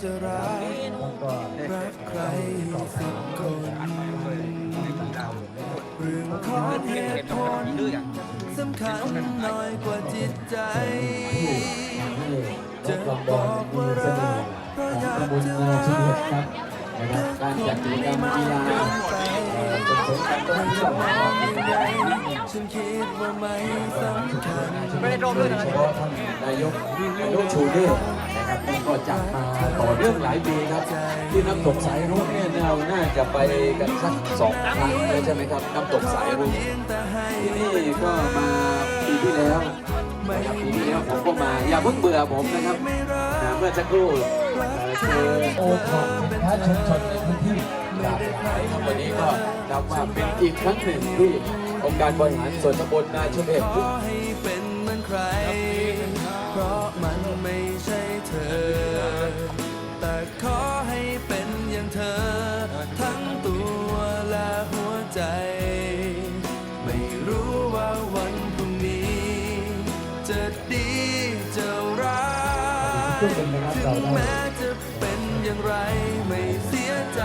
จะรักรักใครสักคนเรื่องของเหตุผลสำคัญน้อยกว่าจิตใจ จะบอกว่ารักเพราะอยากจะรักครับนะครับการจัดกิจกรรมกีฬาเอ่อส่งเสริมองเที่ยวฉันคิดว่าไม่สำคัญไม่ได้ร่วมด้วยนะเฉพาะท่านายกนายกชูเดชนะครับก็จัดมาื่องหลายปีครับที่น้ำตกสายรุ้งเนี่ยเราน่าจะไปกันสักสองครั้งแล้วใช่ไหมครับน้ำตกสายรุ้งที่นี่ก็มาปีที่แล้วนะครับปีที่แล้วผมก็มาอย่าเพิ่งเบื่อผมนะครับเมื่อสักครู่เอ่อเจอโอท็อปสินค้าชุมชนในพื้นที่หลากหลายครับวันนี้ก็นับว่าเป็นอีกครั้งหนึ่งที่องค์การบริหารส่วนตำบลนาชมเอก จะร้ายทุกคนนะครับถึเรางได้แม้จะเป็นอย่างไรไม่เสียใจ